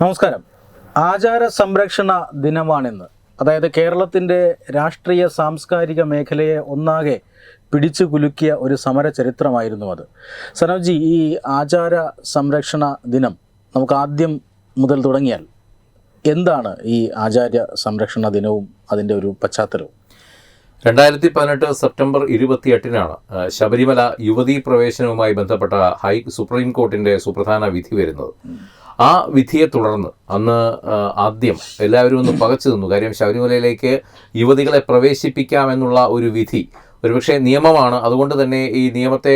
നമസ്കാരം. ആചാര സംരക്ഷണ ദിനമാണിന്ന്. അതായത് കേരളത്തിന്റെ രാഷ്ട്രീയ സാംസ്കാരിക മേഖലയെ ഒന്നാകെ പിടിച്ചു കുലുക്കിയ ഒരു സമര ചരിത്രമായിരുന്നു അത്. സനോജി ഈ ആചാര സംരക്ഷണ ദിനം നമുക്ക് ആദ്യം മുതൽ തുടങ്ങിയാൽ എന്താണ് ഈ ആചാര്യ സംരക്ഷണ ദിനവും അതിന്റെ ഒരു പശ്ചാത്തലവും? രണ്ടായിരത്തി പതിനെട്ട് സെപ്റ്റംബർ ഇരുപത്തിയെട്ടിനാണ് ആ, ശബരിമല യുവതീ പ്രവേശനവുമായി ബന്ധപ്പെട്ട ഹൈ സുപ്രീം കോർട്ടിന്റെ സുപ്രധാന വിധി വരുന്നത്. ആ വിധിയെ തുടർന്ന് അന്ന് ആദ്യം എല്ലാവരും ഒന്ന് പകച്ചു നിന്നു. കാര്യം ശബരിമലയിലേക്ക് യുവതികളെ പ്രവേശിപ്പിക്കാമെന്നുള്ള ഒരു വിധി ഒരുപക്ഷെ നിയമമാണ്. അതുകൊണ്ട് തന്നെ ഈ നിയമത്തെ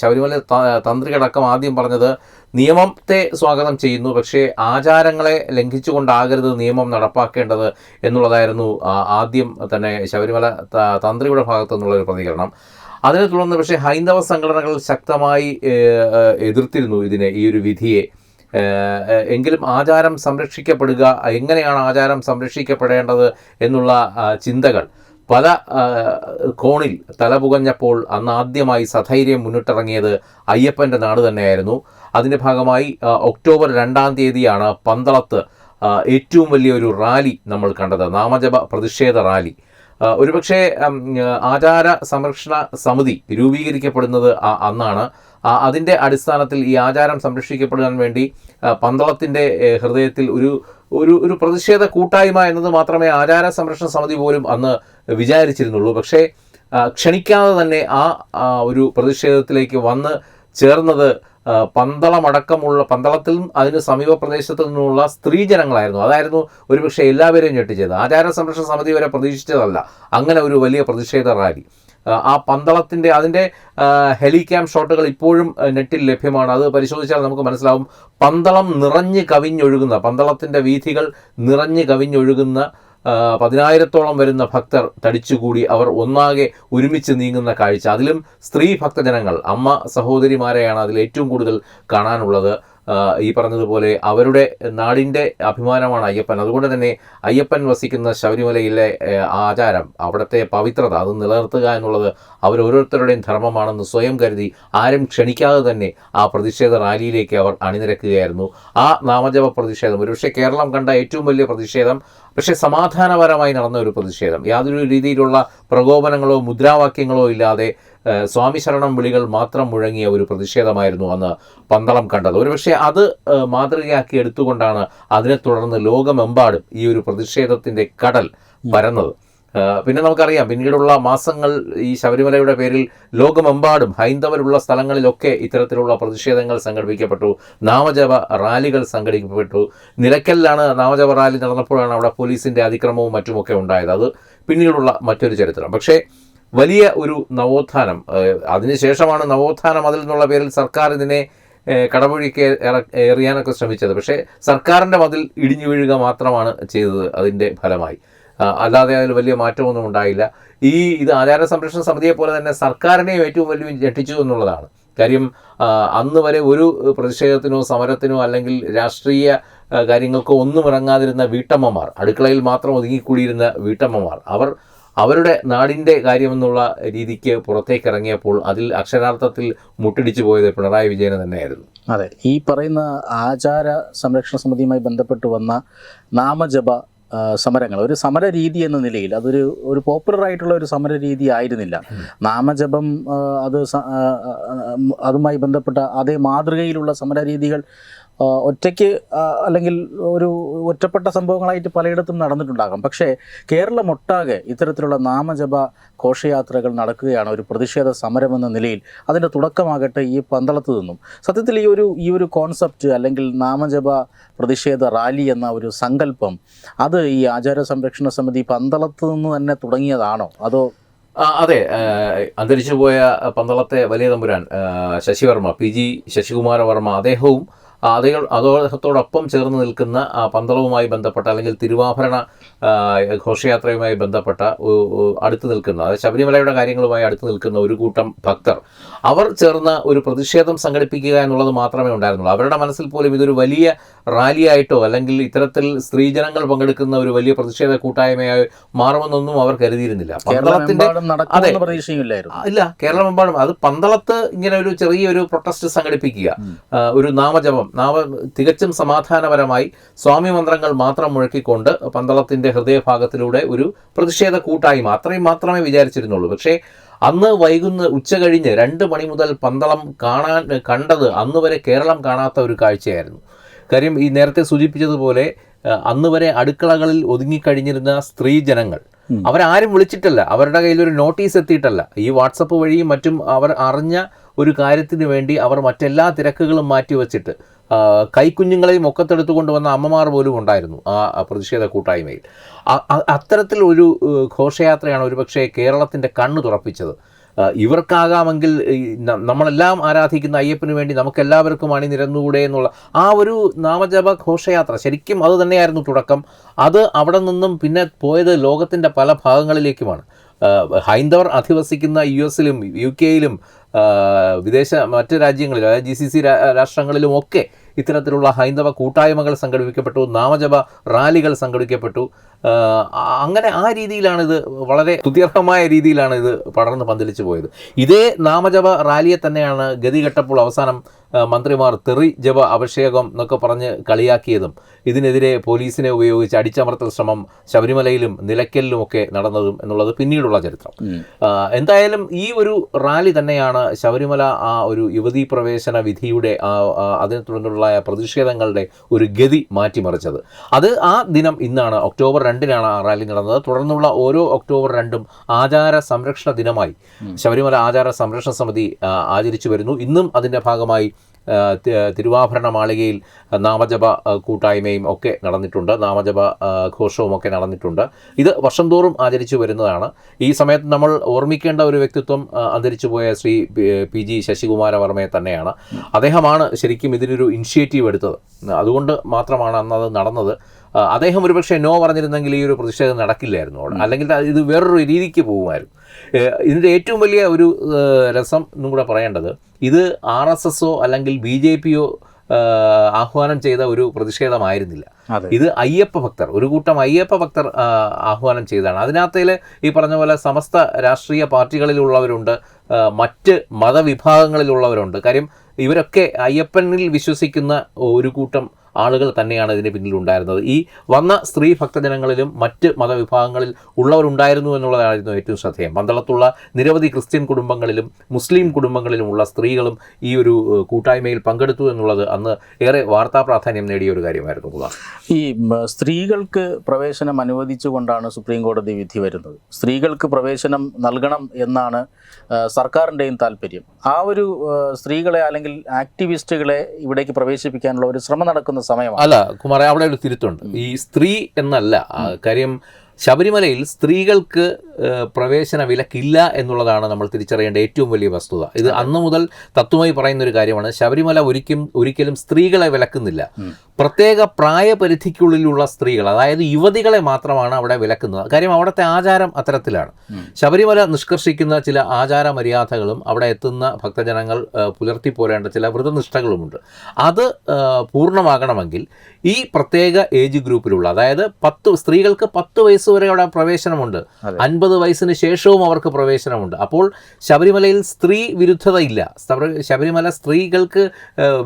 ശബരിമല തന്ത്രികളടക്കം ആദ്യം പറഞ്ഞത് നിയമത്തെ സ്വാഗതം ചെയ്യുന്നു. പക്ഷേ ആചാരങ്ങളെ ലംഘിച്ചുകൊണ്ടാകരുത് നിയമം നടപ്പാക്കേണ്ടത് എന്നുള്ളതായിരുന്നു ആദ്യം തന്നെ ശബരിമല തന്ത്രിയുടെ ഭാഗത്തു നിന്നുള്ള ഒരു പ്രതികരണം. അതിനെ തുടർന്ന് പക്ഷേ ഹൈന്ദവ സംഘടനകൾ ശക്തമായി എതിർത്തിരുന്നു ഇതിനെ ഈ ഒരു വിധിയെ. എങ്കിലും ആചാരം സംരക്ഷിക്കപ്പെടുക എങ്ങനെയാണ് ആചാരം സംരക്ഷിക്കപ്പെടേണ്ടത് എന്നുള്ള ചിന്തകൾ. പല കോണിൽ തലപുകഞ്ഞപ്പോൾ അന്ന് ആദ്യമായി സധൈര്യം മുന്നിട്ടിറങ്ങിയത് അയ്യപ്പന്റെ നാട് തന്നെയായിരുന്നു. അതിന്റെ ഭാഗമായി ഒക്ടോബർ രണ്ടാം തീയതിയാണ് പന്തളത്ത് ഏറ്റവും വലിയൊരു റാലി നമ്മൾ കണ്ടത് നാമജപ പ്രതിഷേധ റാലി. ഒരുപക്ഷേ ആചാര സംരക്ഷണ സമിതി രൂപീകരിക്കപ്പെടുന്നത് അന്നാണ്. അതിന്റെ അടിസ്ഥാനത്തിൽ ഈ ആചാരം സംരക്ഷിക്കപ്പെടാൻ വേണ്ടി പന്തളത്തിന്റെ ഹൃദയത്തിൽ ഒരു ഒരു ഒരു പ്രതിഷേധ കൂട്ടായ്മ എന്നത് മാത്രമേ ആചാര സംരക്ഷണ സമിതി പോലും അന്ന് വിചാരിച്ചിരുന്നുള്ളൂ. പക്ഷേ ക്ഷണിക്കാതെ തന്നെ ആ ഒരു പ്രതിഷേധത്തിലേക്ക് വന്ന് ചേർന്നത് പന്തളമടക്കമുള്ള പന്തളത്തിലും അതിന് സമീപ പ്രദേശത്തു നിന്നുള്ള സ്ത്രീ ജനങ്ങളായിരുന്നു അതായിരുന്നു ഒരുപക്ഷെ എല്ലാവരെയും ഞെട്ടിച്ചത്. ആചാര സംരക്ഷണ സമിതി വരെ പ്രതീക്ഷിച്ചതല്ല. അങ്ങനെ ഒരു വലിയ പ്രതിഷേധ റാലി. ആ, പന്തളത്തിന്റെ അതിന്റെ ഹെലിക്യാം ഷോട്ടുകൾ ഇപ്പോഴും നെറ്റിൽ ലഭ്യമാണ്. അത് പരിശോധിച്ചാൽ നമുക്ക് മനസ്സിലാവും. പന്തളം നിറഞ്ഞ് കവിഞ്ഞൊഴുകുന്ന പന്തളത്തിന്റെ വീഥികൾ നിറഞ്ഞ് കവിഞ്ഞൊഴുകുന്ന പതിനായിരത്തോളം വരുന്ന ഭക്തർ തടിച്ചുകൂടി അവർ ഒന്നാകെ ഒരുമിച്ച് നീങ്ങുന്ന കാഴ്ച. അതിലും സ്ത്രീ ഭക്തജനങ്ങൾ അമ്മ സഹോദരിമാരെയാണ് അതിൽ ഏറ്റവും കൂടുതൽ കാണാനുള്ളത്. ഈ പറഞ്ഞതുപോലെ അവരുടെ നാടിന്റെ അഭിമാനമാണ് അയ്യപ്പൻ. അതുകൊണ്ട് തന്നെ അയ്യപ്പൻ വസിക്കുന്ന ശബരിമലയിലെ ആചാരം അവിടുത്തെ പവിത്രത അത് നിലനിർത്തുക എന്നുള്ളത് അവരോരോരുത്തരുടെയും ധർമ്മമാണെന്ന് സ്വയം കരുതി ആരും ക്ഷണിക്കാതെ തന്നെ ആ പ്രതിഷേധ റാലിയിലേക്ക് അവർ അണിനിരക്കുകയായിരുന്നു. ആ നാമജപ പ്രതിഷേധം ഒരുപക്ഷെ കേരളം കണ്ട ഏറ്റവും വലിയ പ്രതിഷേധം പക്ഷേ സമാധാനപരമായി നടന്ന ഒരു പ്രതിഷേധം. യാതൊരു രീതിയിലുള്ള പ്രകോപനങ്ങളോ മുദ്രാവാക്യങ്ങളോ ഇല്ലാതെ സ്വാമി ശരണം വിളികൾ മാത്രം മുഴങ്ങിയ ഒരു പ്രതിഷേധമായിരുന്നു അന്ന് പന്തളം കണ്ടത്. ഒരുപക്ഷെ അത് മാതൃകയാക്കി എടുത്തുകൊണ്ടാണ് അതിനെ തുടർന്ന് ലോകമെമ്പാടും ഈ ഒരു പ്രതിഷേധത്തിന്റെ കടൽ പരന്നത്. പിന്നെ നമുക്കറിയാം പിന്നീടുള്ള മാസങ്ങൾ ഈ ശബരിമലയുടെ പേരിൽ ലോകമെമ്പാടും ഹൈന്ദവരുള്ള സ്ഥലങ്ങളിലൊക്കെ ഇത്തരത്തിലുള്ള പ്രതിഷേധങ്ങൾ സംഘടിപ്പിക്കപ്പെട്ടു. നാമജപ റാലികൾ സംഘടിപ്പിക്കപ്പെട്ടു. നിലയ്ക്കലിലാണ് നാമജപ റാലി നടന്നപ്പോഴാണ് അവിടെ പോലീസിന്റെ അതിക്രമവും മറ്റുമൊക്കെ ഉണ്ടായത്. അത് പിന്നീടുള്ള മറ്റൊരു ചരിത്രം. പക്ഷേ വലിയ ഒരു നവോത്ഥാനം അതിനുശേഷമാണ് നവോത്ഥാനം അതിൽ നിന്നുള്ള പേരിൽ സർക്കാർ ഇതിനെ കടമൊഴിക്ക് എറിയാനൊക്കെ ശ്രമിച്ചത്. പക്ഷേ സർക്കാരിന്റെ മതിൽ ഇടിഞ്ഞു വീഴുക മാത്രമാണ് ചെയ്തത് അതിന്റെ ഫലമായി. അല്ലാതെ അതിൽ വലിയ മാറ്റമൊന്നും ഉണ്ടായില്ല. ഈ ഇത് ആചാര സംരക്ഷണ സമിതിയെ പോലെ തന്നെ സർക്കാരിനെയും ഏറ്റവും വലിയ ഞെട്ടിച്ചു എന്നുള്ളതാണ്. കാര്യം അന്ന് വരെ ഒരു പ്രതിഷേധത്തിനോ സമരത്തിനോ അല്ലെങ്കിൽ രാഷ്ട്രീയ കാര്യങ്ങൾക്കോ ഒന്നും ഇറങ്ങാതിരുന്ന വീട്ടമ്മമാർ അടുക്കളയിൽ മാത്രം ഒതുങ്ങിക്കൂടിയിരുന്ന വീട്ടമ്മമാർ അവർ അവരുടെ നാടിന്റെ കാര്യമെന്നുള്ള രീതിക്ക് പുറത്തേക്ക് ഇറങ്ങിയപ്പോൾ അതിൽ അക്ഷരാർത്ഥത്തിൽ മുട്ടിടിച്ചു പോയത് പിണറായി വിജയന് തന്നെയായിരുന്നു. അതെ ഈ പറയുന്ന ആചാര സംരക്ഷണ സമിതിയുമായി ബന്ധപ്പെട്ട് വന്ന നാമജപ സമരങ്ങൾ ഒരു സമര രീതി എന്ന നിലയിൽ അതൊരു ഒരു പോപ്പുലർ ആയിട്ടുള്ള ഒരു സമര രീതി ആയിരുന്നില്ല. നാമജപം അത് അതുമായി ബന്ധപ്പെട്ട അതേ മാതൃകയിലുള്ള സമര രീതികൾ ഒറ്റയ്ക്ക് അല്ലെങ്കിൽ ഒരു ഒറ്റപ്പെട്ട സംഭവങ്ങളായിട്ട് പലയിടത്തും നടന്നിട്ടുണ്ടാകാം. പക്ഷേ കേരളമൊട്ടാകെ ഇത്തരത്തിലുള്ള നാമജപ ഘോഷയാത്രകൾ നടക്കുകയാണ് ഒരു പ്രതിഷേധ സമരം എന്ന നിലയിൽ. അതിന്റെ തുടക്കമാകട്ടെ ഈ പന്തളത്ത് നിന്നും. സത്യത്തിൽ ഈ ഒരു ഈ ഒരു കോൺസെപ്റ്റ് അല്ലെങ്കിൽ നാമജപ പ്രതിഷേധ റാലി എന്ന ഒരു സങ്കല്പം അത് ഈ ആചാര സംരക്ഷണ സമിതി പന്തളത്ത് നിന്ന് തന്നെ തുടങ്ങിയതാണോ? അതോ അതെ. അന്തരിച്ചു പോയ പന്തളത്തെ വലിയ തമ്പുരാൻ ശശിവർമ്മ പി ജി ശശികുമാരവർമ്മ അദ്ദേഹവും ആ, അതോടൊപ്പം അദ്ദേഹത്തോടൊപ്പം ചേർന്ന് നിൽക്കുന്ന പന്തളവുമായി ബന്ധപ്പെട്ട അല്ലെങ്കിൽ തിരുവാഭരണ ഘോഷയാത്രയുമായി ബന്ധപ്പെട്ട അടുത്ത് നിൽക്കുന്ന അതായത് ശബരിമലയുടെ കാര്യങ്ങളുമായി അടുത്ത് നിൽക്കുന്ന ഒരു കൂട്ടം ഭക്തർ അവർ ചേർന്ന് ഒരു പ്രതിഷേധം സംഘടിപ്പിക്കുക എന്നുള്ളത് മാത്രമേ ഉണ്ടായിരുന്നുള്ളൂ. അവരുടെ മനസ്സിൽ പോലും ഇതൊരു വലിയ റാലിയായിട്ടോ അല്ലെങ്കിൽ ഇത്തരത്തിൽ സ്ത്രീജനങ്ങൾ പങ്കെടുക്കുന്ന ഒരു വലിയ പ്രതിഷേധ കൂട്ടായ്മയായി മാറുമെന്നൊന്നും അവർ കരുതിയിരുന്നില്ല. പന്തളത്തിന്റെ അതെ. ഇല്ല കേരളമെമ്പാടും. അത് പന്തളത്ത് ഇങ്ങനെ ഒരു ചെറിയൊരു പ്രൊട്ടസ്റ്റ് സംഘടിപ്പിക്കുക ഒരു നാമജപം നാമ തികച്ചും സമാധാനപരമായി സ്വാമി മന്ത്രങ്ങൾ മാത്രം മുഴക്കിക്കൊണ്ട് പന്തളത്തിന്റെ ഹൃദയഭാഗത്തിലൂടെ ഒരു പ്രതിഷേധ കൂട്ടായ്മ അത്രയും മാത്രമേ വിചാരിച്ചിരുന്നുള്ളൂ. പക്ഷേ അന്ന് വൈകുന്ന ഉച്ച കഴിഞ്ഞ് രണ്ട് മണി മുതൽ പന്തളം കാണാൻ കണ്ടത് അന്ന് വരെ കേരളം കാണാത്ത ഒരു കാഴ്ചയായിരുന്നു. കാര്യം ഈ നേരത്തെ സൂചിപ്പിച്ചതുപോലെ അന്ന് വരെ അടുക്കളകളിൽ ഒതുങ്ങിക്കഴിഞ്ഞിരുന്ന സ്ത്രീ ജനങ്ങൾ. അവരാരും വിളിച്ചിട്ടല്ല. അവരുടെ കയ്യിൽ ഒരു നോട്ടീസ് എത്തിയിട്ടല്ല. ഈ വാട്സപ്പ് വഴിയും മറ്റും അവർ അറിഞ്ഞ ഒരു കാര്യത്തിന് വേണ്ടി അവർ മറ്റെല്ലാ തിരക്കുകളും മാറ്റിവെച്ചിട്ട് കൈക്കുഞ്ഞുങ്ങളെയും ഒക്കത്തെടുത്തു കൊണ്ടുവന്ന അമ്മമാർ പോലും ഉണ്ടായിരുന്നു ആ പ്രതിഷേധ കൂട്ടായ്മയിൽ. അത്തരത്തിലൊരു ഘോഷയാത്രയാണ് ഒരുപക്ഷെ കേരളത്തിന്റെ കണ്ണ് തുറപ്പിച്ചത്. ഇവർക്കാകാമെങ്കിൽ നമ്മളെല്ലാം ആരാധിക്കുന്ന അയ്യപ്പന് വേണ്ടി നമുക്കെല്ലാവർക്കും അണിനിരന്നുകൂടെ എന്നുള്ള ആ ഒരു നാമജപ ഘോഷയാത്ര ശരിക്കും അത് തന്നെയായിരുന്നു തുടക്കം. അത് അവിടെ നിന്നും പിന്നെ പോയത് ലോകത്തിന്റെ പല ഭാഗങ്ങളിലേക്കുമാണ്. ഹൈന്ദവർ അധിവസിക്കുന്ന യു എസിലും യു കെയിലും വിദേശ മറ്റ് രാജ്യങ്ങളിലും അതായത് ജി സി സി രാഷ്ട്രങ്ങളിലും ഒക്കെ ഇത്തരത്തിലുള്ള ഹൈന്ദവ കൂട്ടായ്മകൾ സംഘടിപ്പിക്കപ്പെട്ടു നാമജപ റാലികൾ സംഘടിപ്പിക്കപ്പെട്ടു അങ്ങനെ ആ രീതിയിലാണ് ഇത് വളരെ തുത്യർഹമായ രീതിയിലാണ് ഇത് പടർന്ന് പന്തലിച്ചു പോയത്. ഇതേ നാമജപ റാലിയെ തന്നെയാണ് ഗതികെട്ടപ്പോൾ അവസാനം മന്ത്രിമാർ തെറി ജപ അഭിഷേകം എന്നൊക്കെ പറഞ്ഞ് കളിയാക്കിയതും ഇതിനെതിരെ പോലീസിനെ ഉപയോഗിച്ച് അടിച്ചമർത്തൽ ശ്രമം ശബരിമലയിലും നിലയ്ക്കലിലും ഒക്കെ നടന്നതും എന്നുള്ളത് പിന്നീടുള്ള ചരിത്രം. എന്തായാലും ഈ ഒരു റാലി തന്നെയാണ് ശബരിമല ആ ഒരു യുവതീ പ്രവേശന വിധിയുടെ അതിനെ തുടർന്നുള്ള പ്രതിഷേധങ്ങളുടെ ഒരു ഗതി മാറ്റിമറിച്ചത്. അത് ആ ദിനം ഇന്നാണ് ഒക്ടോബർ രണ്ടിനാണ് ആ റാലി നടന്നത്. തുടർന്നുള്ള ഓരോ ഒക്ടോബർ രണ്ടും ആചാര സംരക്ഷണ ദിനമായി. ശബരിമല ആചാര സംരക്ഷണ സമിതി ആചരിച്ചു വരുന്നു. ഇന്നും അതിന്റെ ഭാഗമായി തിരുവാഭരണ മാളികയിൽ നാമജപ കൂട്ടായ്മയും ഒക്കെ നടന്നിട്ടുണ്ട്. നാമജപ ഘോഷവും ഒക്കെ നടന്നിട്ടുണ്ട്. ഇത് വർഷം തോറും ആചരിച്ചു വരുന്നതാണ്. ഈ സമയത്ത് നമ്മൾ ഓർമ്മിക്കേണ്ട ഒരു വ്യക്തിത്വം അന്തരിച്ചു പോയ ശ്രീ പി- ജി ശശികുമാര വർമ്മയെ തന്നെയാണ്. അദ്ദേഹമാണ് ശരിക്കും ഇതിനൊരു ഇനിഷ്യേറ്റീവ് എടുത്തത്. അതുകൊണ്ട് മാത്രമാണ് അന്ന് അത് നടന്നത്. അദ്ദേഹം ഒരുപക്ഷെ നോ പറഞ്ഞിരുന്നെങ്കിൽ ഈ ഒരു പ്രതിഷേധം നടക്കില്ലായിരുന്നു അവിടെ. അല്ലെങ്കിൽ ഇത് വേറൊരു രീതിക്ക് പോകുമായിരുന്നു. ഇതിന്റെ ഏറ്റവും വലിയ ഒരു രസം എന്നും കൂടെ പറയേണ്ടത് ഇത് ആർ എസ് എസോ അല്ലെങ്കിൽ ബി ജെ പിയോ ആഹ്വാനം ചെയ്ത ഒരു പ്രതിഷേധമായിരുന്നില്ല. ഇത് അയ്യപ്പ ഭക്തർ ഒരു കൂട്ടം അയ്യപ്പ ഭക്തർ ആഹ്വാനം ചെയ്തതാണ്. അതിനകത്തിൽ ഈ പറഞ്ഞ പോലെ സമസ്ത രാഷ്ട്രീയ പാർട്ടികളിലുള്ളവരുണ്ട് മറ്റ് മതവിഭാഗങ്ങളിലുള്ളവരുണ്ട്. കാര്യം ഇവരൊക്കെ അയ്യപ്പനിൽ വിശ്വസിക്കുന്ന ഒരു കൂട്ടം ആളുകൾ തന്നെയാണ് ഇതിന് പിന്നിലുണ്ടായിരുന്നത്. ഈ വന്ന സ്ത്രീ ഭക്തജനങ്ങളിലും മറ്റ് മതവിഭാഗങ്ങളിൽ ഉള്ളവരുണ്ടായിരുന്നു എന്നുള്ളതായിരുന്നു ഏറ്റവും ശ്രദ്ധേയം. പന്തളത്തുള്ള നിരവധി ക്രിസ്ത്യൻ കുടുംബങ്ങളിലും മുസ്ലിം കുടുംബങ്ങളിലും ഉള്ള സ്ത്രീകളും ഈ ഒരു കൂട്ടായ്മയിൽ പങ്കെടുത്തു എന്നുള്ളത് അന്ന് ഏറെ വാർത്താ പ്രാധാന്യം നേടിയ ഒരു കാര്യമായിരുന്നു ഈ സ്ത്രീകൾക്ക് പ്രവേശനം അനുവദിച്ചുകൊണ്ടാണ് സുപ്രീം കോടതി വിധി വരുന്നത്. സ്ത്രീകൾക്ക് പ്രവേശനം നൽകണം എന്നാണ് സർക്കാരിന്റെയും താല്പര്യം. ആ ഒരു സ്ത്രീകളെ അല്ലെങ്കിൽ ആക്ടിവിസ്റ്റുകളെ ഇവിടേക്ക് പ്രവേശിപ്പിക്കാനുള്ള ഒരു ശ്രമം നടക്കുന്ന സമയമാണ്. അല്ല കുമാറെ അവിടെ ഒരു തിരുത്തുണ്ട്. ഈ സ്ത്രീ എന്നല്ല കാര്യം ശബരിമലയിൽ സ്ത്രീകൾക്ക് പ്രവേശന വിലക്കില്ല എന്നുള്ളതാണ് നമ്മൾ തിരിച്ചറിയേണ്ട ഏറ്റവും വലിയ വസ്തുത. ഇത് അന്ന് മുതൽ തത്വമായി പറയുന്ന ഒരു കാര്യമാണ്. ശബരിമല ഒരിക്കലും ഒരിക്കലും സ്ത്രീകളെ വിലക്കുന്നില്ല. പ്രത്യേക പ്രായപരിധിക്കുള്ളിലുള്ള സ്ത്രീകൾ അതായത് യുവതികളെ മാത്രമാണ് അവിടെ വിലക്കുന്നത്. കാര്യം അവിടുത്തെ ആചാരം അത്തരത്തിലാണ്. ശബരിമല നിഷ്കർഷിക്കുന്ന ചില ആചാര മര്യാദകളും അവിടെ എത്തുന്ന ഭക്തജനങ്ങൾ പുലർത്തിപ്പോരേണ്ട ചില വ്രതനിഷ്ഠകളുമുണ്ട്. അത് പൂർണമാകണമെങ്കിൽ ഈ പ്രത്യേക ഏജ് ഗ്രൂപ്പിലുള്ള അതായത് പത്ത് സ്ത്രീകൾക്ക് പത്ത് വയസ്സ് വരെ അവിടെ പ്രവേശനമുണ്ട്. അൻപത് വയസ്സിന് ശേഷവും അവർക്ക് പ്രവേശനമുണ്ട്. അപ്പോൾ ശബരിമലയിൽ സ്ത്രീ വിരുദ്ധതയില്ല. ഇല്ല ശബരിമല സ്ത്രീകൾക്ക്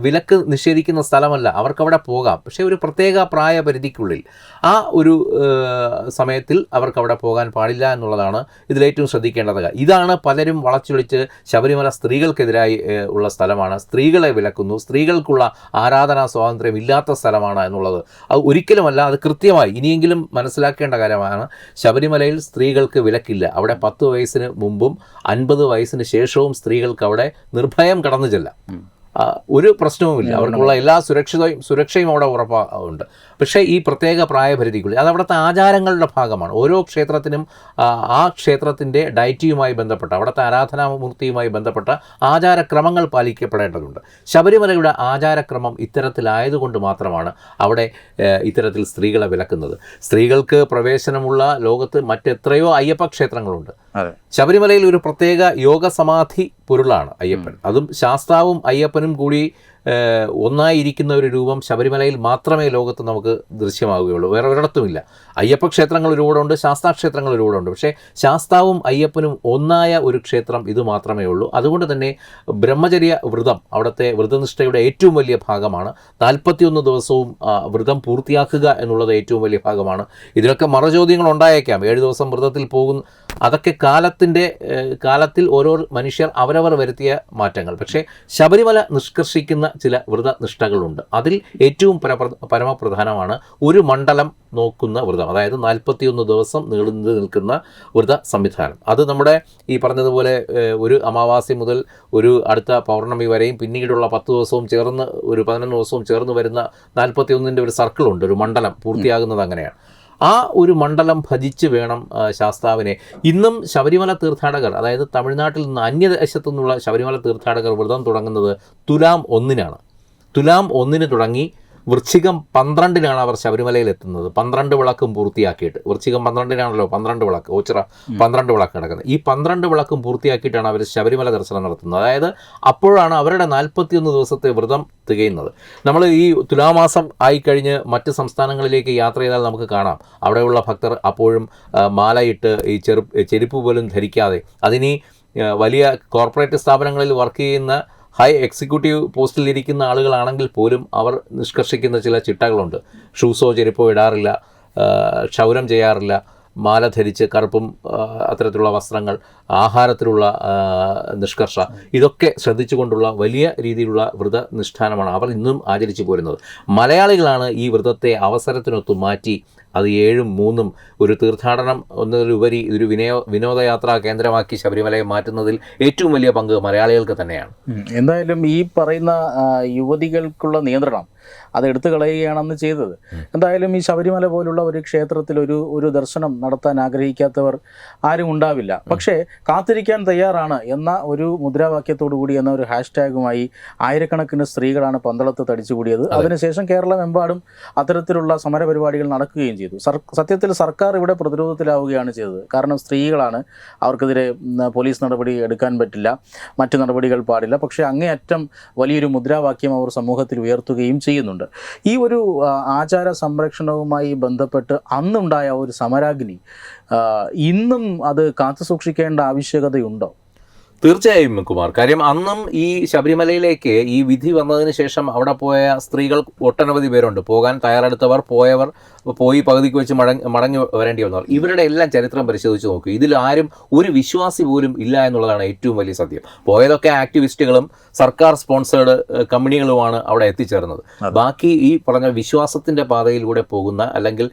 വിലക്ക് നിഷേധിക്കുന്ന സ്ഥലമല്ല. അവർക്ക് അവിടെ പോകാം. പക്ഷേ ഒരു പ്രത്യേക പ്രായപരിധിക്കുള്ളിൽ ആ ഒരു സമയത്തിൽ അവർക്ക് അവിടെ പോകാൻ പാടില്ല എന്നുള്ളതാണ് ഇതിലേറ്റവും ശ്രദ്ധിക്കേണ്ടത്. ഇതാണ് പലരും വളച്ചൊളിച്ച് ശബരിമല സ്ത്രീകൾക്കെതിരായി ഉള്ള സ്ഥലമാണ്. സ്ത്രീകളെ വിലക്കുന്നു. സ്ത്രീകൾക്കുള്ള ആരാധനാ സ്വാതന്ത്ര്യം ഇല്ലാത്ത സ്ഥലമാണ് എന്നുള്ളത്. അത് ഒരിക്കലുമല്ല അത് കൃത്യമായി ഇനിയെങ്കിലും മനസ്സിലാക്കേണ്ട കാര്യമാണ്. ശബരിമലയിൽ സ്ത്രീകൾക്ക് വിലക്കില്ല. അവിടെ പത്ത് വയസ്സിന് മുമ്പും അൻപത് വയസ്സിന് ശേഷവും സ്ത്രീകൾക്ക് അവിടെ നിർഭയം കടന്നു ചെല്ലാം. ഒരു പ്രശ്നവുമില്ല. അവർക്കുള്ള എല്ലാ സുരക്ഷിതയും സുരക്ഷയും അവിടെ ഉറപ്പാ ഉണ്ട്. പക്ഷേ ഈ പ്രത്യേക പ്രായപരിധിക്കുള്ളിൽ അത് അവിടുത്തെ ആചാരങ്ങളുടെ ഭാഗമാണ്. ഓരോ ക്ഷേത്രത്തിനും ആ, ക്ഷേത്രത്തിന്റെ ഡയറ്റിയുമായി ബന്ധപ്പെട്ട അവിടുത്തെ ആരാധനാമൂർത്തിയുമായി ബന്ധപ്പെട്ട ആചാരക്രമങ്ങൾ പാലിക്കപ്പെടേണ്ടതുണ്ട്. ശബരിമലയുടെ ആചാരക്രമം ഇത്തരത്തിലായതുകൊണ്ട് മാത്രമാണ് അവിടെ ഇത്തരത്തിൽ സ്ത്രീകളെ വിലക്കുന്നത്. സ്ത്രീകൾക്ക് പ്രവേശനമുള്ള ലോകത്ത് മറ്റെത്രയോ അയ്യപ്പ ക്ഷേത്രങ്ങളുണ്ട്. ശബരിമലയിൽ ഒരു പ്രത്യേക യോഗ സമാധി പൊരുളാണ് അയ്യപ്പൻ. അതും ശാസ്താവും അയ്യപ്പനും കൂടി ഒന്നായിരിക്കുന്ന ഒരു രൂപം ശബരിമലയിൽ മാത്രമേ ലോകത്ത് നമുക്ക് ദൃശ്യമാവുകയുള്ളൂ. വേറെ ഒരിടത്തുമില്ല. അയ്യപ്പ ക്ഷേത്രങ്ങൾ ഒരുപാട് ഉണ്ട് ശാസ്താ ക്ഷേത്രങ്ങൾ ഒരുപാട് ഉണ്ട്. പക്ഷേ ശാസ്താവും അയ്യപ്പനും ഒന്നായ ഒരു ക്ഷേത്രം ഇത് മാത്രമേ ഉള്ളൂ. അതുകൊണ്ട് തന്നെ ബ്രഹ്മചര്യ വ്രതം അവിടുത്തെ വ്രതനിഷ്ഠയുടെ ഏറ്റവും വലിയ ഭാഗമാണ്. നാൽപ്പത്തിയൊന്ന് ദിവസവും വ്രതം പൂർത്തിയാക്കുക എന്നുള്ളത് ഏറ്റവും വലിയ ഭാഗമാണ്. ഇതിലൊക്കെ മറചോദ്യങ്ങൾ ഉണ്ടായേക്കാം. ഏഴ് ദിവസം വ്രതത്തിൽ പോകുന്ന അതൊക്കെ കാലത്തിന്റെ കാലത്തിൽ ഓരോ മനുഷ്യർ അവരവർ വരുത്തിയ മാറ്റങ്ങൾ. പക്ഷേ ശബരിമല നിഷ്കർഷിക്കുന്ന ചില വ്രതനിഷ്ഠകളുണ്ട്. അതിൽ ഏറ്റവും പരമപ്രധാനമാണ് ഒരു മണ്ഡലം നോക്കുന്ന വ്രതം. അതായത് നാൽപ്പത്തിയൊന്ന് ദിവസം നീളുന്നു നിൽക്കുന്ന വ്രത സംവിധാനം. അത് നമ്മുടെ ഈ പറഞ്ഞതുപോലെ ഒരു അമാവാസി മുതൽ ഒരു അടുത്ത പൗർണമി വരെയും പിന്നീടുള്ള പത്ത് ദിവസവും ചേർന്ന് ഒരു പതിനൊന്ന് ദിവസവും ചേർന്ന് വരുന്ന നാൽപ്പത്തിയൊന്നിന്റെ ഒരു സർക്കിളുണ്ട്. ഒരു മണ്ഡലം പൂർത്തിയാകുന്നത് അങ്ങനെയാണ്. ആ ഒരു മണ്ഡലം ഭജിച്ച് വേണം ശാസ്താവിനെ. ഇന്നും ശബരിമല തീർത്ഥാടകർ അതായത് തമിഴ്നാട്ടിൽ നിന്ന് അന്യദേശത്തു നിന്നുള്ള ശബരിമല തീർത്ഥാടകർ വ്രതം തുടങ്ങുന്നത് തുലാം ഒന്നിനാണ്. തുലാം ഒന്നിന് തുടങ്ങി വൃശ്ചികം പന്ത്രണ്ടിനാണ് അവർ ശബരിമലയിൽ എത്തുന്നത്. പന്ത്രണ്ട് വിളക്കും പൂർത്തിയാക്കിയിട്ട്. വൃശ്ചികം പന്ത്രണ്ടിനാണല്ലോ പന്ത്രണ്ട് വിളക്ക്. ഓച്ചിറ പന്ത്രണ്ട് വിളക്ക് നടക്കുന്നത്. ഈ പന്ത്രണ്ട് വിളക്കും പൂർത്തിയാക്കിയിട്ടാണ് അവർ ശബരിമല ദർശനം നടത്തുന്നത്. അതായത് അപ്പോഴാണ് അവരുടെ നാൽപ്പത്തിയൊന്ന് ദിവസത്തെ വ്രതം തികയുന്നത്. നമ്മൾ ഈ തുലാമാസം ആയിക്കഴിഞ്ഞ് മറ്റ് സംസ്ഥാനങ്ങളിലേക്ക് യാത്ര ചെയ്താൽ നമുക്ക് കാണാം. അവിടെയുള്ള ഭക്തർ അപ്പോഴും മാലയിട്ട് ഈ ചെറു ചെരുപ്പ് പോലും ധരിക്കാതെ അതിനി വലിയ കോർപ്പറേറ്റ് സ്ഥാപനങ്ങളിൽ വർക്ക് ചെയ്യുന്ന ഹൈ എക്സിക്യൂട്ടീവ് പോസ്റ്റിൽ ഇരിക്കുന്ന ആളുകളാണെങ്കിൽ പോലും അവർ നിഷ്കർഷിക്കുന്ന ചില ചിട്ടകളുണ്ട്. ഷൂസോ ചെരുപ്പോ ഇടാറില്ല ക്ഷൗരം ചെയ്യാറില്ല മാല ധരിച്ച് കറുപ്പും അത്തരത്തിലുള്ള വസ്ത്രങ്ങൾ ആഹാരത്തിലുള്ള നിഷ്കർഷ. ഇതൊക്കെ ശ്രദ്ധിച്ചുകൊണ്ടുള്ള വലിയ രീതിയിലുള്ള വ്രതനിഷ്ഠാനമാണ് അവർ ഇന്നും ആചരിച്ചു പോരുന്നത്. മലയാളികളാണ് ഈ വ്രതത്തെ അവസരത്തിനൊത്തു മാറ്റി അത് ഏഴും മൂന്നും ഒരു തീർത്ഥാടനം എന്നതിലുപരി ഒരു വിനയോ വിനോദയാത്രാ കേന്ദ്രമാക്കി ശബരിമലയെ മാറ്റുന്നതിൽ ഏറ്റവും വലിയ പങ്ക് മലയാളികൾക്ക് തന്നെയാണ്. എന്തായാലും ഈ പറയുന്ന യുവതികൾക്കുള്ള നിയന്ത്രണം അത് എടുത്തു കളയുകയാണെന്ന് ചെയ്തത്. എന്തായാലും ഈ ശബരിമല പോലുള്ള ഒരു ക്ഷേത്രത്തിൽ ഒരു ഒരു ദർശനം നടത്താൻ ആഗ്രഹിക്കാത്തവർ ആരും ഉണ്ടാവില്ല. പക്ഷേ കാത്തിരിക്കാൻ തയ്യാറാണ് എന്ന ഒരു മുദ്രാവാക്യത്തോടു കൂടി എന്ന ഒരു ഹാഷ്ടാഗുമായി ആയിരക്കണക്കിന് സ്ത്രീകളാണ് പന്തളത്ത് തടിച്ചുകൂടിയത്. അതിനുശേഷം കേരളമെമ്പാടും അത്തരത്തിലുള്ള സമരപരിപാടികൾ നടക്കുകയും ചെയ്തു. സത്യത്തിൽ സർക്കാർ ഇവിടെ പ്രതിരോധത്തിലാവുകയാണ് ചെയ്തത്. കാരണം സ്ത്രീകളാണ് അവർക്കെതിരെ പോലീസ് നടപടി എടുക്കാൻ പറ്റില്ല. മറ്റു നടപടികൾ പാടില്ല. പക്ഷേ അങ്ങേയറ്റം വലിയൊരു മുദ്രാവാക്യം അവർ സമൂഹത്തിൽ ഉയർത്തുകയും ചെയ്യുന്നുണ്ട്. ഈ ഒരു ആചാര സംരക്ഷണവുമായി ബന്ധപ്പെട്ട് അന്നുണ്ടായ ഒരു സമരാഗ്നി ഇന്നും അത് കാത്തു സൂക്ഷിക്കേണ്ട ആവശ്യകതയുണ്ടോ? തീർച്ചയായും കുമാർ. കാര്യം അന്നും ഈ ശബരിമലയിലേക്ക് ഈ വിധി വന്നതിന് ശേഷം അവിടെ പോയ സ്ത്രീകൾ ഒട്ടനവധി പേരുണ്ട്. പോകാൻ തയ്യാറെടുത്തവർ പോയവർ പോയി പകുതിക്ക് വെച്ച് മടങ്ങി മടങ്ങി വരേണ്ടി വന്നവർ. ഇവരുടെ എല്ലാം ചരിത്രം പരിശോധിച്ച് നോക്കൂ. ഇതിൽ ആരും ഒരു വിശ്വാസി പോലും ഇല്ല എന്നുള്ളതാണ് ഏറ്റവും വലിയ സത്യം. പോയതൊക്കെ ആക്ടിവിസ്റ്റുകളും സർക്കാർ സ്പോൺസേഡ് കമ്പനികളുമാണ് അവിടെ എത്തിച്ചേർന്നത്. ബാക്കി ഈ പറഞ്ഞ വിശ്വാസത്തിന്റെ പാതയിലൂടെ പോകുന്ന അല്ലെങ്കിൽ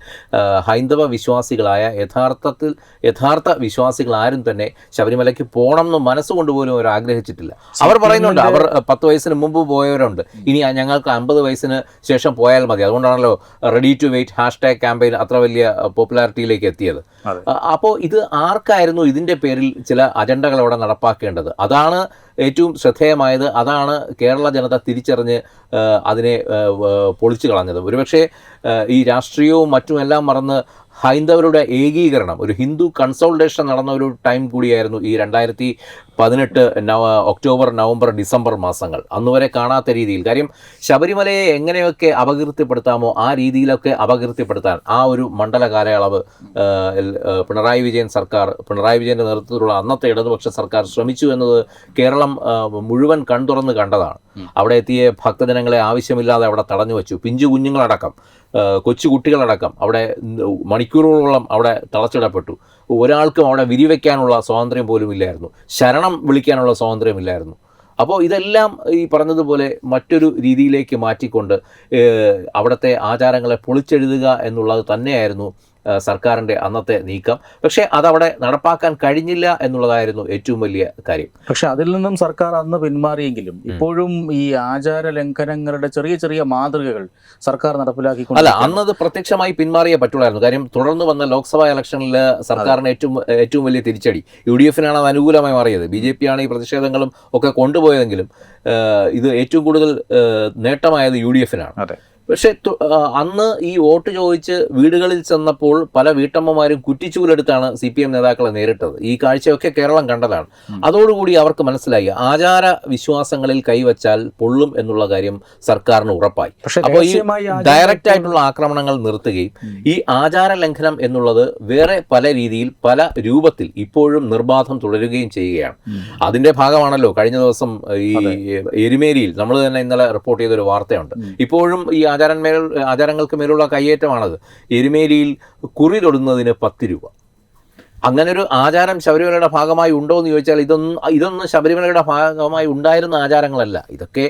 ഹൈന്ദവ വിശ്വാസികളായ യഥാർത്ഥത്തിൽ യഥാർത്ഥ വിശ്വാസികൾ ആരും തന്നെ ശബരിമലയ്ക്ക് പോകണം എന്ന് മനസ്സുകൊണ്ട് പോലും അവർ ആഗ്രഹിച്ചിട്ടില്ല. അവർ പറയുന്നുണ്ട് അവർ പത്ത് വയസ്സിന് മുമ്പ് പോയവരുണ്ട്. ഇനി ഞങ്ങൾക്ക് അമ്പത് വയസ്സിന് ശേഷം പോയാൽ മതി. അതുകൊണ്ടാണല്ലോ ready to wait hash tag campaign അത്ര വലിയ പോപ്പുലാരിറ്റിയിലേക്ക് എത്തിയത്. അപ്പോൾ ഇത് ആർക്കായിരുന്നു ഇതിന്റെ പേരിൽ ചില അജണ്ടകൾ അവിടെ നടപ്പാക്കേണ്ടത്? അതാണ് ഏറ്റവും ശ്രദ്ധേയമായത്. അതാണ് കേരള ജനത തിരിച്ചറിഞ്ഞ് അതിനെ പൊളിച്ചു കളഞ്ഞത്. ഒരുപക്ഷെ ഈ രാഷ്ട്രീയവും മറ്റുമെല്ലാം മറന്ന് ഹൈന്ദവരുടെ ഏകീകരണം ഒരു ഹിന്ദു കൺസോൾട്ടേഷൻ നടന്ന ഒരു ടൈം കൂടിയായിരുന്നു ഈ രണ്ടായിരത്തി പതിനെട്ട് നവ ഒക്ടോബർ നവംബർ ഡിസംബർ മാസങ്ങൾ. അന്നുവരെ കാണാത്ത രീതിയിൽ. കാര്യം ശബരിമലയെ എങ്ങനെയൊക്കെ അപകീർത്തിപ്പെടുത്താമോ ആ രീതിയിലൊക്കെ അപകീർത്തിപ്പെടുത്താൻ ആ ഒരു മണ്ഡല കാലയളവ് പിണറായി വിജയൻ സർക്കാർ പിണറായി വിജയന്റെ നേതൃത്വത്തിലുള്ള അന്നത്തെ ഇടതുപക്ഷ സർക്കാർ ശ്രമിച്ചു എന്നത് കേരളം മുഴുവൻ കൺതുറന്ന് കണ്ടതാണ്. അവിടെ എത്തിയ ഭക്തജനങ്ങളെ ആവശ്യമില്ലാതെ അവിടെ തടഞ്ഞു വെച്ചു പിഞ്ചു കുഞ്ഞുങ്ങളടക്കം. കൊച്ചു കുട്ടികളടക്കം അവിടെ മണിക്കൂറുകളോളം അവിടെ തളച്ചിടപ്പെട്ടു. ഒരാൾക്കും അവിടെ വിരിവെക്കാനുള്ള സ്വാതന്ത്ര്യം പോലും ഇല്ലായിരുന്നു. ശരണം വിളിക്കാനുള്ള സ്വാതന്ത്ര്യം ഇല്ലായിരുന്നു. അപ്പോൾ ഇതെല്ലാം ഈ പറഞ്ഞതുപോലെ മറ്റൊരു രീതിയിലേക്ക് മാറ്റിക്കൊണ്ട് അവിടുത്തെ ആചാരങ്ങളെ പൊളിച്ചെഴുതുക എന്നുള്ളത് തന്നെയായിരുന്നു ഏഹ്, സർക്കാരിന്റെ അന്നത്തെ നീക്കം. പക്ഷേ അതവിടെ നടപ്പാക്കാൻ കഴിഞ്ഞില്ല എന്നുള്ളതായിരുന്നു ഏറ്റവും വലിയ കാര്യം. പക്ഷെ അതിൽ നിന്നും സർക്കാർ അന്ന് പിന്മാറിയെങ്കിലും ഇപ്പോഴും ഈ ആചാര ലംഘനങ്ങളുടെ ചെറിയ ചെറിയ മാതൃകകൾ സർക്കാർ നടപ്പിലാക്കി അല്ല അന്നത് പ്രത്യക്ഷമായി പിന്മാറിയേ പറ്റുള്ളായിരുന്നു കാര്യം തുടർന്ന് വന്ന ലോക്സഭാ ഇലക്ഷനിൽ സർക്കാരിന് ഏറ്റവും ഏറ്റവും വലിയ തിരിച്ചടി. യു ഡി എഫിനാണ് അത് അനുകൂലമായി മാറിയത്. ബി ജെ പി ആണ് ഈ പ്രതിഷേധങ്ങളും ഒക്കെ കൊണ്ടുപോയതെങ്കിലും ഇത് ഏറ്റവും കൂടുതൽ നേട്ടമായത് യു ഡി എഫിനാണ് അതെ. പക്ഷെ അന്ന് ഈ വോട്ട് ചോദിച്ച് വീടുകളിൽ ചെന്നപ്പോൾ പല വീട്ടമ്മമാരും കുറ്റിച്ചൂലെടുത്താണ് സി പി എം നേതാക്കളെ നേരിട്ടത്. ഈ കാഴ്ചയൊക്കെ കേരളം കണ്ടതാണ്. അതോടുകൂടി അവർക്ക് മനസ്സിലായി. ആചാര വിശ്വാസങ്ങളിൽ കൈവച്ചാൽ പൊള്ളും എന്നുള്ള കാര്യം സർക്കാരിന് ഉറപ്പായി. അപ്പൊ അപ്പോൾ ഈ ഡയറക്റ്റ് ആയിട്ടുള്ള ആക്രമണങ്ങൾ നിർത്തുകയും ഈ ആചാര ലംഘനം എന്നുള്ളത് വേറെ പല രീതിയിൽ പല രൂപത്തിൽ ഇപ്പോഴും നിർബാധം തുടരുകയും ചെയ്യുകയാണ്. അതിന്റെ ഭാഗമാണല്ലോ കഴിഞ്ഞ ദിവസം ഈ എരുമേലിയിൽ നമ്മൾ തന്നെ ഇന്നലെ റിപ്പോർട്ട് ചെയ്തൊരു വാർത്തയുണ്ട്. ഇപ്പോഴും ഈ ആചാരന്മേൽ ആചാരങ്ങൾക്ക് മേലുള്ള കയ്യേറ്റമാണത്. എരുമേലിയിൽ കുറി തൊടുന്നതിന് പത്ത് രൂപ. അങ്ങനെ ഒരു ആചാരം ശബരിമലയുടെ ഭാഗമായി ഉണ്ടോ എന്ന് ചോദിച്ചാൽ ഇതൊന്നും ഇതൊന്നും ശബരിമലയുടെ ഭാഗമായി ഉണ്ടായിരുന്ന ആചാരങ്ങളല്ല. ഇതൊക്കെ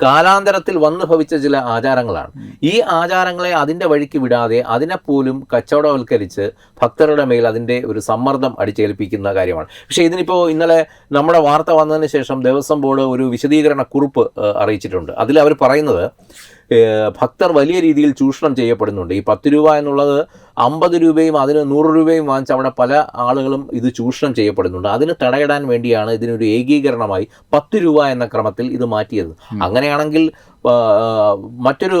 കാലാന്തരത്തിൽ വന്നു ഭവിച്ച ചില ആചാരങ്ങളാണ്. ഈ ആചാരങ്ങളെ അതിന്റെ വഴിക്ക് വിടാതെ അതിനെപ്പോലും കച്ചവടവൽക്കരിച്ച് ഭക്തരുടെ മേൽ അതിന്റെ ഒരു സമ്മർദ്ദം അടിച്ചേൽപ്പിക്കുന്ന കാര്യമാണ്. പക്ഷേ ഇതിനിപ്പോൾ ഇന്നലെ നമ്മുടെ വാർത്ത വന്നതിന് ശേഷം ദേവസ്വം ബോർഡ് ഒരു വിശദീകരണ കുറിപ്പ് അറിയിച്ചിട്ടുണ്ട്. അതിൽ അവർ പറയുന്നത് ഭക്തർ വലിയ രീതിയിൽ ചൂഷണം ചെയ്യപ്പെടുന്നുണ്ട്. ഈ പത്ത് രൂപ എന്നുള്ളത് അമ്പത് രൂപയും അതിന് നൂറ് രൂപയും വാങ്ങിച്ച് അവിടെ പല ആളുകളും ഇത് ചൂഷണം ചെയ്യപ്പെടുന്നുണ്ട്. അതിന് തടയിടാൻ വേണ്ടിയാണ് ഇതിനൊരു ഏകീകരണമായി പത്ത് രൂപ എന്ന ക്രമത്തിൽ ഇത് മാറ്റിയത്. അങ്ങനെയാണെങ്കിൽ മറ്റൊരു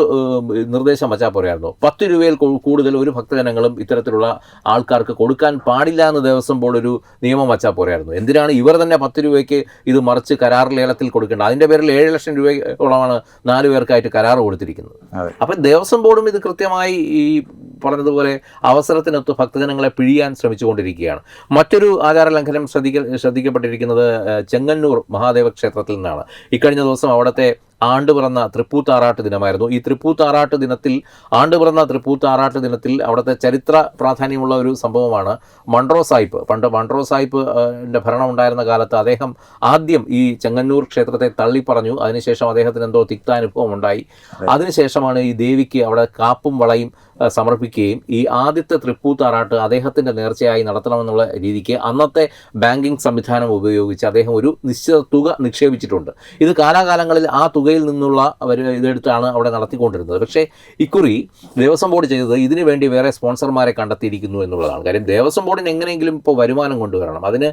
നിർദ്ദേശം വച്ചാൽ പോരായിരുന്നു പത്ത് രൂപയിൽ കൂടുതൽ ഒരു ഭക്തജനങ്ങളും ഇത്തരത്തിലുള്ള ആൾക്കാർക്ക് കൊടുക്കാൻ പാടില്ല എന്ന് ദേവസ്വം ബോർഡ് ഒരു നിയമം വച്ചാൽ പോരായിരുന്നു എന്തിനാണ് ഇവർ തന്നെ പത്ത് രൂപയ്ക്ക് ഇത് മറിച്ച് കരാർ ലേലത്തിൽ കൊടുക്കേണ്ടത്? അതിന്റെ പേരിൽ ഏഴ് ലക്ഷം രൂപയോളമാണ് നാല് പേർക്കായിട്ട് കരാർ കൊടുത്തിരിക്കുന്നത്. അപ്പം ദേവസ്വം ബോർഡും ഇത് കൃത്യമായി ഈ പറഞ്ഞതുപോലെ അവസരത്തിനൊത്ത് ഭക്തജനങ്ങളെ പിഴിയാൻ ശ്രമിച്ചുകൊണ്ടിരിക്കുകയാണ്. മറ്റൊരു ആചാര ലംഘനം ശ്രദ്ധിക്ക ശ്രദ്ധിക്കപ്പെട്ടിരിക്കുന്നത് ചെങ്ങന്നൂർ മഹാദേവ ക്ഷേത്രത്തിൽ നിന്നാണ്. ഇക്കഴിഞ്ഞ ദിവസം അവിടുത്തെ ആണ്ട് പിറന്ന തൃപ്പൂത്താറാട്ട് ദിനമായിരുന്നു. ഈ തൃപ്പൂത്താറാട്ട് ദിനത്തിൽ ആണ്ട് പിറന്ന തൃപ്പൂത്താറാട്ട് ദിനത്തിൽ അവിടുത്തെ ചരിത്ര പ്രാധാന്യമുള്ള ഒരു സംഭവമാണ് മൺട്രോ സാഹിബ് പണ്ട് മൺട്രോ സാഹിബിന്റെ ഭരണം ഉണ്ടായിരുന്ന കാലത്ത് അദ്ദേഹം ആദ്യം ഈ ചെങ്ങന്നൂർ ക്ഷേത്രത്തെ തള്ളിപ്പറഞ്ഞു. അതിനുശേഷം അദ്ദേഹത്തിന് എന്തോ തിക്താനുഭവം ഉണ്ടായി. അതിനുശേഷമാണ് ഈ ദേവിക്ക് അവിടെ കാപ്പും വളയും സമർപ്പിക്കുകയും ഈ ആദ്യത്തെ തൃപ്പൂത്താറാട്ട് അദ്ദേഹത്തിന്റെ നേർച്ചയായി നടത്തണമെന്നുള്ള രീതിക്ക് അന്നത്തെ ബാങ്കിങ് സംവിധാനം ഉപയോഗിച്ച് അദ്ദേഹം ഒരു നിശ്ചിത തുക നിക്ഷേപിച്ചിട്ടുണ്ട്. ഇത് കാലാകാലങ്ങളിൽ ആ തുകയിൽ നിന്നുള്ള അവർ ഇതെടുത്താണ് അവിടെ നടത്തിക്കൊണ്ടിരുന്നത്. പക്ഷേ ഇക്കുറി ദേവസ്വം ബോർഡ് ചെയ്തത് ഇതിനു വേണ്ടി വേറെ സ്പോൺസർമാരെ കണ്ടെത്തിയിരിക്കുന്നു എന്നുള്ളതാണ്. കാര്യം ദേവസ്വം ബോർഡിന് എങ്ങനെയെങ്കിലും ഇപ്പോൾ വരുമാനം കൊണ്ടുവരണം. അതിന്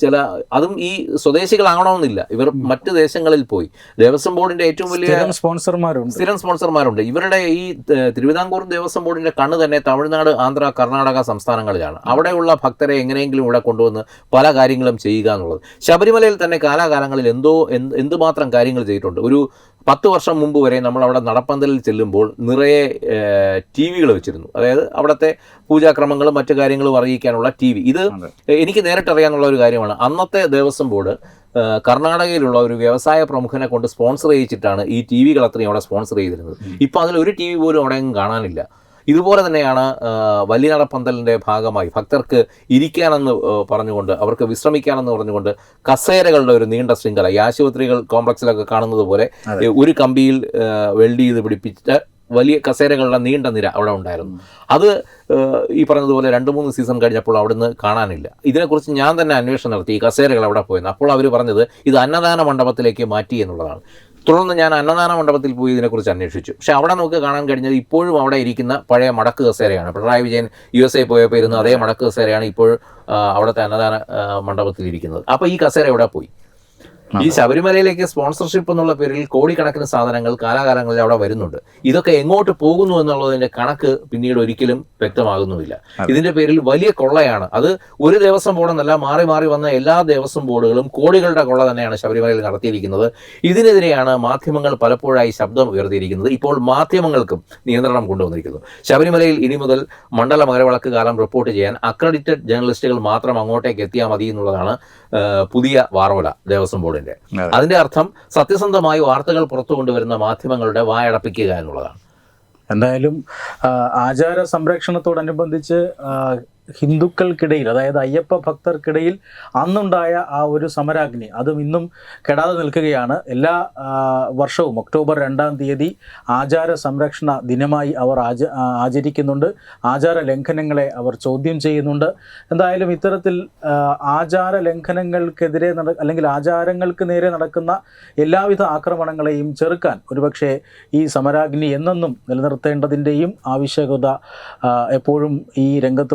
ചില അതും ഈ സ്വദേശികളാകണമെന്നില്ല. ഇവർ മറ്റ് ദേശങ്ങളിൽ പോയി. ദേവസ്വം ബോർഡിന്റെ ഏറ്റവും വലിയ സ്പോൺസർമാരുണ്ട്. സ്ഥിരം സ്പോൺസർമാരുണ്ട്. ഇവരുടെ ഈ ഏഹ്, തിരുവിതാംകൂർ ദേവസ്വം ബോർഡിന്റെ കണ്ണ് തന്നെ തമിഴ്നാട് ആന്ധ്ര കർണാടക സംസ്ഥാനങ്ങളിലാണ്. അവിടെയുള്ള ഭക്തരെ എങ്ങനെയെങ്കിലും ഇവിടെ കൊണ്ടുവന്ന് പല കാര്യങ്ങളും ചെയ്യുക എന്നുള്ളത്. ശബരിമലയിൽ തന്നെ കാലാകാലങ്ങളിൽ എന്തോ എന്ത് എന്തുമാത്രം കാര്യങ്ങൾ ചെയ്തിട്ടുണ്ട്? ഒരു പത്ത് വർഷം മുമ്പ് വരെ നമ്മൾ അവിടെ നടപ്പന്തലിൽ ചെല്ലുമ്പോൾ നിറയെ ടി വികൾ വെച്ചിരുന്നു. അതായത് അവിടുത്തെ പൂജാക്രമങ്ങളും മറ്റു കാര്യങ്ങളും അറിയിക്കാനുള്ള ടി വി. ഇത്. എനിക്ക് നേരിട്ട് അറിയാനുള്ള ഒരു കാര്യമാണ്. അന്നത്തെ ദേവസ്വം ബോർഡ് കർണാടകയിലുള്ള ഒരു വ്യവസായ പ്രമുഖനെ കൊണ്ട് സ്പോൺസർ ചെയ്യിച്ചിട്ടാണ് ഈ ടി വികൾ അത്രയും അവിടെ സ്പോൺസർ ചെയ്തിരുന്നത്. ഇപ്പോൾ അതിൽ ഒരു ടി വി പോലും അവിടെ കാണാനില്ല. ഇതുപോലെ തന്നെയാണ് വലിയനട വലിയ നടപ്പന്തലിന്റെ ഭാഗമായി ഭക്തർക്ക് ഇരിക്കാനെന്ന് പറഞ്ഞുകൊണ്ട് അവർക്ക് വിശ്രമിക്കാനെന്ന് പറഞ്ഞുകൊണ്ട് കസേരകളുടെ ഒരു നീണ്ട ശൃംഖല ഈ ആശുപത്രികൾ കോംപ്ലക്സിലൊക്കെ കാണുന്നത് പോലെ ഒരു കമ്പിയിൽ വെൽഡ് ചെയ്ത് പിടിപ്പിച്ച വലിയ കസേരകളുടെ നീണ്ട നിര അവിടെ ഉണ്ടായിരുന്നു. അത് ഈ പറഞ്ഞതുപോലെ രണ്ട് മൂന്ന് സീസൺ കഴിഞ്ഞപ്പോൾ അവിടുന്ന് കാണാനില്ല. ഇതിനെക്കുറിച്ച് ഞാൻ തന്നെ അന്വേഷണം നടത്തി ഈ കസേരകൾ അവിടെ പോയെന്ന്. അപ്പോൾ അവർ പറഞ്ഞത് ഇത് അന്നദാന മണ്ഡപത്തിലേക്ക് മാറ്റി എന്നുള്ളതാണ്. തുടർന്ന് ഞാൻ അന്നദാന മണ്ഡപത്തിൽ പോയി ഇതിനെക്കുറിച്ച് അന്വേഷിച്ചു. പക്ഷേ അവിടെ നമുക്ക് കാണാൻ കഴിഞ്ഞത് ഇപ്പോഴും അവിടെ ഇരിക്കുന്ന പഴയ മടക്ക് കസേരയാണ്. Pinarayi Vijayan U S A പോയപ്പോൾ ഇരുന്ന അതേ മടക്ക് കസേരയാണ് ഇപ്പോൾ അവിടുത്തെ അന്നദാന മണ്ഡപത്തിൽ ഇരിക്കുന്നത് അപ്പോൾ ഈ കസേര എവിടെ പോയി? ഈ ശബരിമലയിലേക്ക് സ്പോൺസർഷിപ്പ് എന്നുള്ള പേരിൽ കോടിക്കണക്കിന് സാധനങ്ങൾ കാലാകാലങ്ങളിൽ അവിടെ വരുന്നുണ്ട്. ഇതൊക്കെ എങ്ങോട്ട് പോകുന്നു എന്നുള്ളതിന്റെ കണക്ക് പിന്നീട് ഒരിക്കലും വ്യക്തമാകുന്നുമില്ല. ഇതിന്റെ പേരിൽ വലിയ കൊള്ളയാണ്. അത് ഒരു ദേവസ്വം ബോർഡെന്നല്ല മാറി മാറി വന്ന എല്ലാ ദേവസ്വം ബോർഡുകളും കോടികളുടെ കൊള്ള തന്നെയാണ് ശബരിമലയിൽ നടത്തിയിരിക്കുന്നത്. ഇതിനെതിരെയാണ് മാധ്യമങ്ങൾ പലപ്പോഴായി ശബ്ദം ഉയർത്തിയിരിക്കുന്നത്. ഇപ്പോൾ മാധ്യമങ്ങൾക്കും നിയന്ത്രണം കൊണ്ടുവന്നിരിക്കുന്നു. ശബരിമലയിൽ ഇനി മുതൽ മണ്ഡല മകരവിളക്ക് കാലം റിപ്പോർട്ട് ചെയ്യാൻ അക്രഡിറ്റഡ് ജേർണലിസ്റ്റുകൾ മാത്രം അങ്ങോട്ടേക്ക് എത്തിയാൽ മതി എന്നുള്ളതാണ് പുതിയ വാർവല ദേവസ്വം ബോർഡിന്റെ അതെ. അതിന്റെ അർത്ഥം സത്യസന്ധമായി വാർത്തകൾ പുറത്തു കൊണ്ടുവരുന്ന മാധ്യമങ്ങളുടെ വായടപ്പിക്കുക എന്നുള്ളതാണ് എന്തായാലും ആചാര സംരക്ഷണത്തോടനുബന്ധിച്ച് ഹിന്ദുക്കൾക്കിടയിൽ അതായത് അയ്യപ്പ ഭക്തർക്കിടയിൽ അന്നുണ്ടായ ആ ഒരു സമരാഗ്നി അതും ഇന്നും കെടാതെ നിൽക്കുകയാണ്. എല്ലാ വർഷവും ഒക്ടോബർ രണ്ടാം തീയതി ആചാര സംരക്ഷണ ദിനമായി അവർ ആച ആചരിക്കുന്നുണ്ട്. ആചാര ലംഘനങ്ങളെ അവർ ചോദ്യം ചെയ്യുന്നുണ്ട്. എന്തായാലും ഇത്തരത്തിൽ ആചാര ലംഘനങ്ങൾക്കെതിരെ നട അല്ലെങ്കിൽ ആചാരങ്ങൾക്ക് നേരെ നടക്കുന്ന എല്ലാവിധ ആക്രമണങ്ങളെയും ചെറുക്കാൻ ഒരുപക്ഷെ ഈ സമരാഗ്നി എന്നെന്നും നിലനിർത്തേണ്ടതിന്റെയും ആവശ്യകത എപ്പോഴും ഈ രംഗത്ത്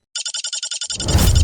you.